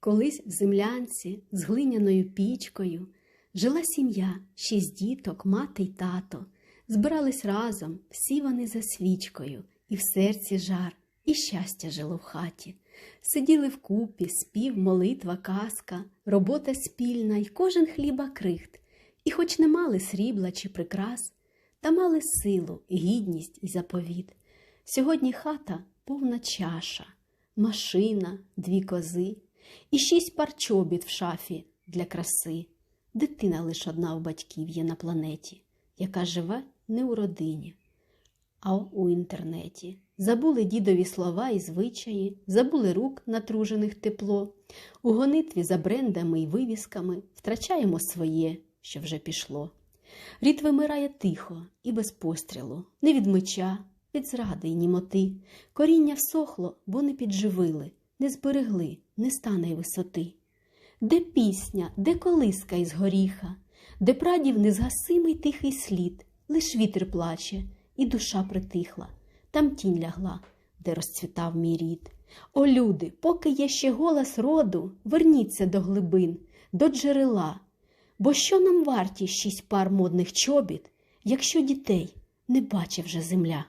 Колись в землянці з глиняною пічкою жила сім'я, шість діток, мати й тато. Збирались разом, всі вони за свічкою, і в серці жар, і щастя жило в хаті. Сиділи вкупі, спів, молитва, казка, робота спільна, й кожен хліба крихт. І хоч не мали срібла чи прикрас, та мали силу, гідність і заповіт. Сьогодні хата повна чаша, машина, дві кози і шість пар чобіт в шафі для краси. Дитина лише одна у батьків є на планеті, яка живе не у родині, а у інтернеті. Забули дідові слова і звичаї, забули рук, натружених тепло. У гонитві за брендами і вивісками втрачаємо своє, що вже пішло. Рід вимирає тихо і без пострілу, не від меча, від зради й німоти. Коріння всохло, бо не підживили, не зберегли, не стане висоти. Де пісня, де колиска із горіха, де прадів незгасимий тихий слід, лиш вітер плаче, і душа притихла, там тінь лягла, де розцвітав мій рід. О, люди, поки є ще голос роду, верніться до глибин, до джерела. Бо що нам варті шість пар модних чобіт, якщо дітей не бачить вже земля?